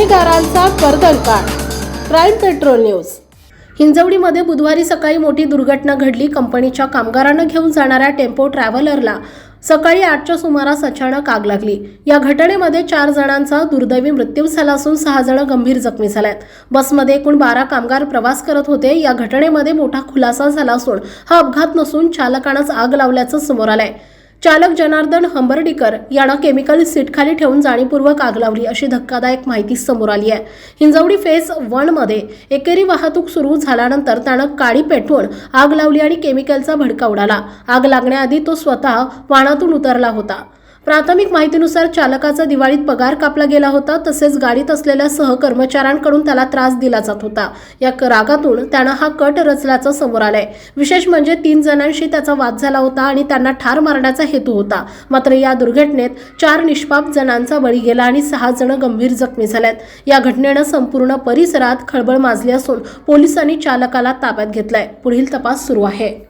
गुन्हेगारांचा कर्दनकाळ crime patrol news. हिंजवडीमध्ये बुधवारी सकाळी मोठी दुर्घटना घडली. कंपनीच्या कामगारांना घेऊन जाणाऱ्या टेम्पो ट्रॅव्हलरला सकाळी आठच्या सुमारास अचानक आग लागली. या घटनेमध्ये चार जणांचा दुर्दैवी मृत्यू झाला असून सहा जण गंभीर जखमी झाल्यात बसमध्ये एकूण बारा कामगार प्रवास करत होते. या घटनेमध्ये मोठा खुलासा झाला असून हा अपघात नसून चालकानंच आग लावल्याचं समोर आलंय. चालक जनार्दन हंबर्डीकर यानं केमिकल सीटखाली ठेवून जाणीपूर्वक आग लावली अशी धक्कादायक माहिती समोर आली आहे. हिंजवडी फेस वनमध्ये एकेरी वाहतूक सुरू झाल्यानंतर त्यानं काडी पेटवून आग लावली आणि केमिकलचा भडका उडाला. आग लागण्याआधी तो स्वतः वाहनातून उतरला होता. प्राथमिक माहितीनुसार चालकाचा दिवाळीत पगार कापला गेला होता तसेच गाडीत असलेल्या सहकर्मचाऱ्यांकडून त्याला त्रास दिला जात होता. या क- रागातून त्यानं हा कट रचल्याचं समोर आलंय. विशेष म्हणजे तीन जणांशी त्याचा वाद झाला होता आणि त्यांना ठार मारण्याचा हेतू होता. मात्र या दुर्घटनेत चार निष्पाप जणांचा बळी गेला आणि सहा जण गंभीर जखमी झाल्यात या घटनेनं संपूर्ण परिसरात खळबळ माजली असून पोलिसांनी चालकाला ताब्यात घेतलाय. पुढील तपास सुरू आहे.